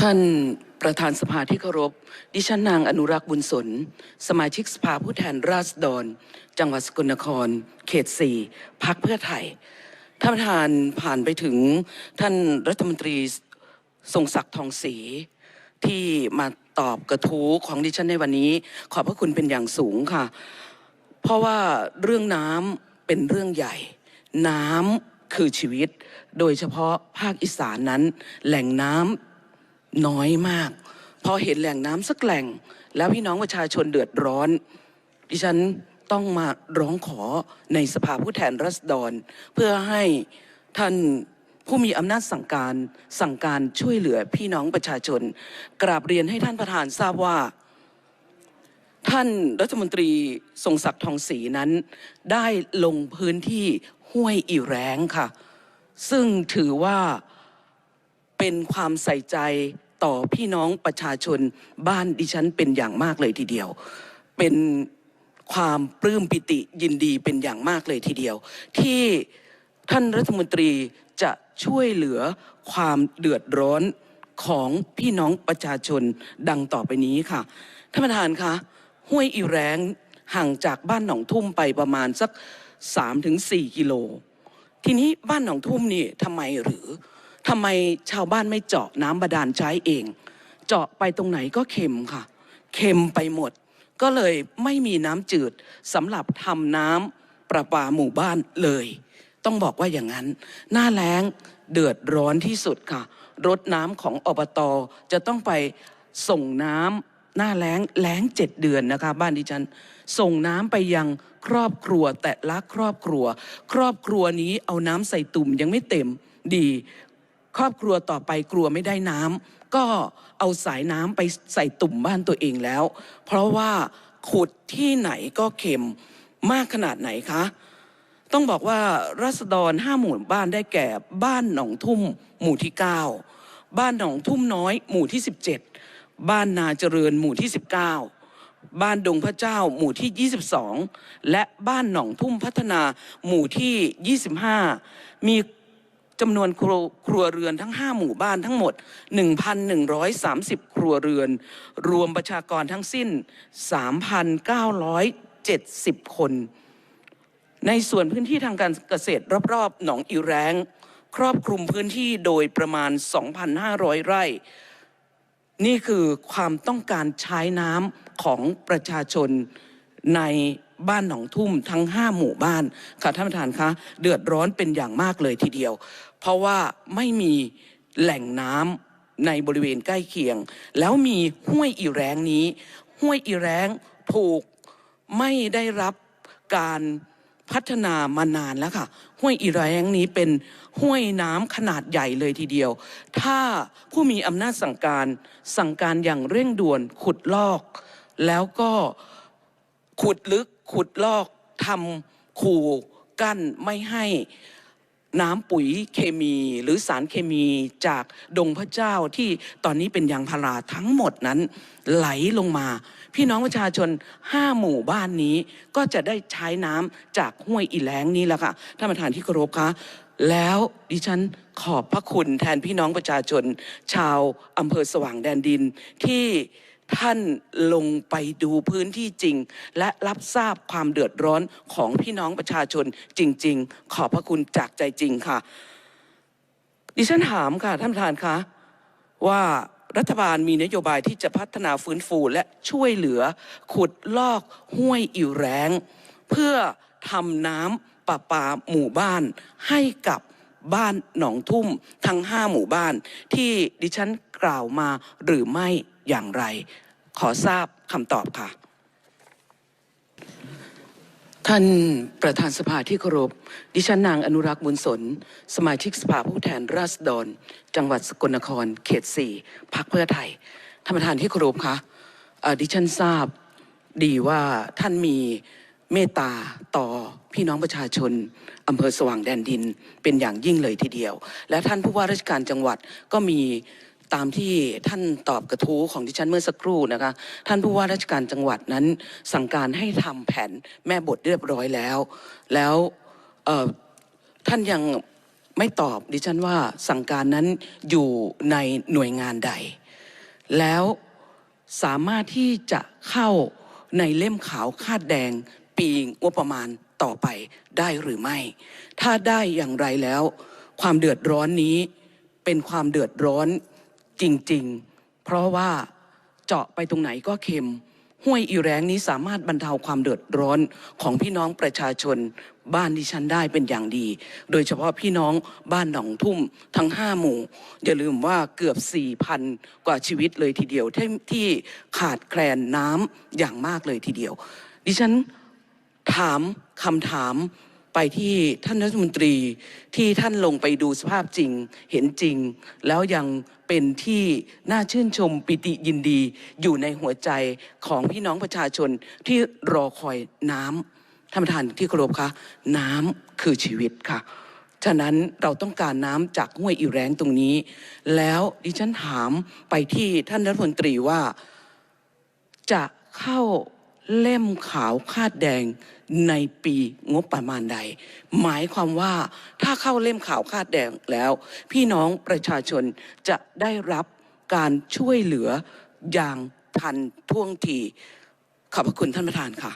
ท่านประธานสภาที่เคารพ ดิฉันนางอนุรักษ์บุญสน สมาชิกสภาผู้แทนราษฎร จังหวัดสกลนคร เขตสี่พักเพื่อไทย ท่านประธานผ่านไปถึงท่านรัฐมนตรีทรงศักดิ์ทองศรีที่มาตอบกระทู้ของดิฉันในวันนี้ ขอบพระคุณเป็นอย่างสูงค่ะ เพราะว่าเรื่องน้ำเป็นเรื่องใหญ่ น้ำคือชีวิต โดยเฉพาะภาคอีสานนั้น แหล่งน้ำ น้อยมาก พอเห็นแหล่งน้ำสักแหล่ง แล้วพี่น้องประชาชนเดือดร้อน ดิฉันต้องมาร้องขอในสภาผู้แทนราษฎร เพื่อให้ท่านผู้มีอำนาจสั่งการสั่งการช่วยเหลือพี่น้องประชาชน กราบเรียนให้ท่านประธานทราบว่า ท่านรัฐมนตรีทรงศักดิ์ทองศรีนั้น ได้ลงพื้นที่ห้วยอีแรงค่ะ ซึ่งถือว่าเป็นความใส่ใจ ต่อพี่น้องประชาชนบ้านดิฉันเป็นอย่างมากเลยทีเดียว เป็นความปลื้มปิติยินดีเป็นอย่างมากเลยทีเดียว ที่ท่านรัฐมนตรีจะช่วยเหลือความเดือดร้อนของพี่น้องประชาชนดังต่อไปนี้ค่ะท่านประธานคะห้วยอีแรงห่างจากบ้านหนองทุ่มไปประมาณสัก3-4กิโลทีนี้บ้านหนองทุ่มนี่ทำไมหรือ ทำไมชาวบ้านไม่เจาะน้ำบาดาลใช้เอง เจาะไปตรงไหนก็เค็มค่ะ เค็มไปหมด ก็เลยไม่มีน้ำจืดสำหรับทำน้ำประปาหมู่บ้านเลย ต้องบอกว่าอย่างนั้น หน้าแล้งเดือดร้อนที่สุดค่ะ รถน้ำของอบตจะต้องไปส่งน้ำหน้าแล้งแล้งเจ็ดเดือนนะคะ บ้านดิฉัน ส่งน้ำไปยังครอบครัวแต่ละครอบครัว ครอบครัวนี้เอาน้ำใส่ตุ่มยังไม่เต็มดี ครอบครัวต่อไปกลัวไม่ได้น้ำก็เอาสายน้ำไปใส่ตุ่มบ้านตัวเองแล้ว เพราะว่าขุดที่ไหนก็เค็มมากขนาดไหนคะ ต้องบอกว่ารัษฎรห้าหมู่บ้านได้แก่บ้านหนองทุ่มหมู่ที่ 9 บ้านหนองทุ่มน้อยหมู่ที่ 17 บ้านนาเจริญหมู่ที่ 19 บ้านดงพระเจ้าหมู่ที่ 22 และบ้านหนองทุ่มพัฒนาหมู่ที่ 25 มี จำนวนครัวครัวเรือนทั้ง 5 หมู่บ้านทั้งหมด 1,130 ครัวเรือน รวมประชากรทั้งสิ้น 3,970 คน ในส่วนพื้นที่ทางการเกษตรรอบๆ หนองอีแรงครอบคลุมพื้นที่โดยประมาณ 2,500 ไร่ นี่คือความต้องการใช้น้ำของประชาชนใน บ้านหนองทุ่มทั้ง5หมู่บ้านค่ะท่านประธานคะเดือดร้อนเป็นอย่างมากเลยทีเดียว เพราะว่าไม่มีแหล่งน้ำในบริเวณใกล้เคียง แล้วมีห้วยอีแรงนี้ ห้วยอีแรงถูกไม่ได้รับการพัฒนามานานแล้วค่ะห้วยอีแรงนี้เป็นห้วยน้ำขนาดใหญ่เลยทีเดียว ถ้าผู้มีอำนาจสั่งการสั่งการอย่างเร่งด่วนขุดลอก แล้วก็ ขุดลึกขุดลอกทำขู่กั้นไม่ให้น้ำปุ๋ยเคมีหรือสารเคมีจากดงพระเจ้าที่ตอนนี้เป็นยางพาราทั้งหมดนั้น ไหลลงมา พี่น้องประชาชนห้าหมู่บ้านนี้ก็จะได้ใช้น้ำจากห้วยอีแล้งนี้แหละค่ะท่านประธานที่เคารพคะแล้วดิฉันขอบพระคุณแทนพี่น้องประชาชน ชาวอำเภอสว่างแดนดินที่ ท่านลงไปดูพื้นที่จริง และรับทราบความเดือดร้อนของพี่น้องประชาชนจริง ๆ ขอบพระคุณจากใจจริงค่ะ ดิฉันถามค่ะ ท่านประธานคะว่ารัฐบาลมีนโยบายที่จะพัฒนาฟื้นฟูและช่วยเหลือขุดลอกห้วยอิ่วแรง เพื่อทำน้ำประปาหมู่บ้านให้กับบ้านหนองทุ่มทั้งห้าหมู่บ้านที่ดิฉันกล่าวมาหรือไม่ อย่างไร ขอทราบคำตอบค่ะ ท่านประธานสภาที่เคารพ ดิฉันนางอนุรักษ์บุญสน สมาชิกสภาผู้แทนราษฎร จังหวัดสกลนคร เขตสี่พักเพื่อไทย ท่านประธานที่เคารพคะดิฉันทราบดีว่าท่านมีเมตตาต่อพี่น้องประชาชนอำเภอสว่างแดนดินเป็นอย่างยิ่งเลยทีเดียว และท่านผู้ว่าราชการจังหวัดก็มี ตามที่ท่านตอบกระทู้ของดิฉันเมื่อสักครู่นะคะ ท่านผู้ว่าราชการจังหวัดนั้น สั่งการให้ทำแผนแม่บทเรียบร้อยแล้ว แล้วท่านยังไม่ตอบดิฉันว่าสั่งการนั้นอยู่ในหน่วยงานใด แล้วสามารถที่จะเข้าในเล่มขาวคาดแดงปีงบประมาณต่อไปได้หรือไม่ ถ้าได้อย่างไรแล้ว ความเดือดร้อนนี้เป็นความเดือดร้อน จริงๆ เพราะว่าเจาะไปตรงไหนก็เค็ม ห้วยอีแรงนี้สามารถบรรเทาความเดือดร้อนของพี่น้องประชาชนบ้านดิฉันได้เป็นอย่างดี โดยเฉพาะพี่น้องบ้านหนองทุ่มทั้งห้าหมู่ อย่าลืมว่าเกือบสี่พันกว่าชีวิตเลยทีเดียวที่ที่ขาดแคลนน้ำอย่างมากเลยทีเดียว ดิฉันถามคำถามไปที่ท่านรัฐมนตรีที่ท่านลงไปดูสภาพจริงเห็นจริง แล้วยัง เป็นที่น่าชื่นชมปิติยินดีอยู่ในหัวใจของพี่น้องประชาชนที่รอคอยน้ำท่านประธานที่เคารพคะน้ำคือชีวิตค่ะ ฉะนั้นเราต้องการน้ำจากห้วยอีแรงตรงนี้ แล้วดิฉันถามไปที่ท่านรัฐมนตรีว่าจะเข้า เล่มขาวคาดแดงในปีงบประมาณใด หมายความว่าถ้าเข้าเล่มขาวคาดแดงแล้ว พี่น้องประชาชนจะได้รับการช่วยเหลืออย่างทันท่วงทีขอบพระคุณท่านประธานค่ะ